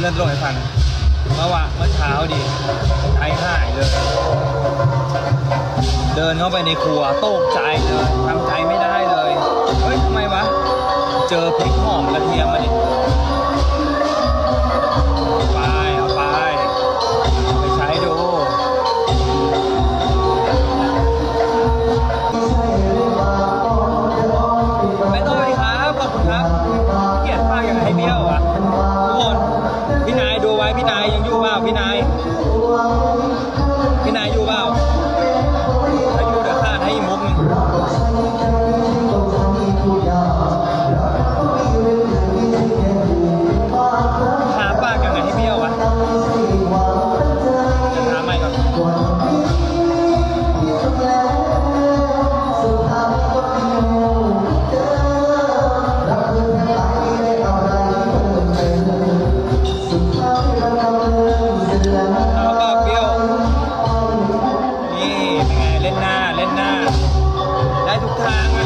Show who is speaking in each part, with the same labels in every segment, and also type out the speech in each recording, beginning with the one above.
Speaker 1: เรื่องตลกให้ฟังเมื่อวานเมื่อเช้าดิใจหายเลย เดินเข้าไปในครัวตกใจเลยทำใจไม่ได้เลย เฮ้ยทำไมวะ เจอพริกหอมกระเทียมมาดิไปเอาไป ไปใช้ดูไม่ต้องเลยครับขอบคุณครับ เกลียดป้ากยังไงให้เบี้ยวอะ ไ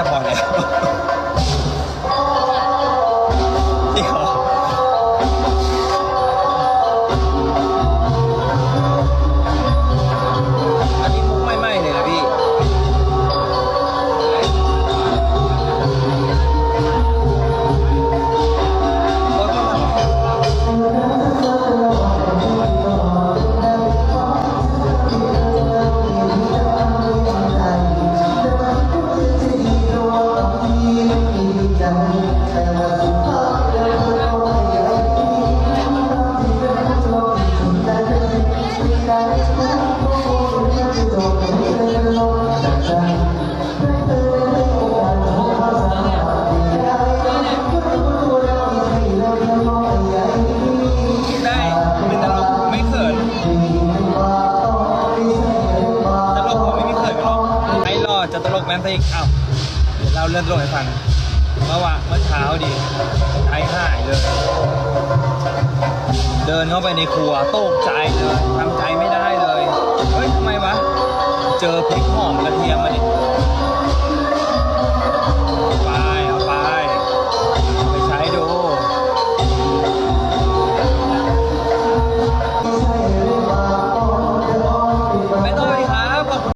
Speaker 1: จะพอแล้ว ได้เป็นตลกไม่เขินตลกผมไม่มีเขินกันหรอกไอ้รอจะตลกแมนติกอ้าวเดี๋ยวเล่าเรื่องตลกให้ฟัง เมื่อวานเมื่อเช้าดิไอหายเลย เดินเข้าไปในครัวตกใจเลยทำใจไม่ได้เลย เฮ้ยทำไมวะ เจอพริก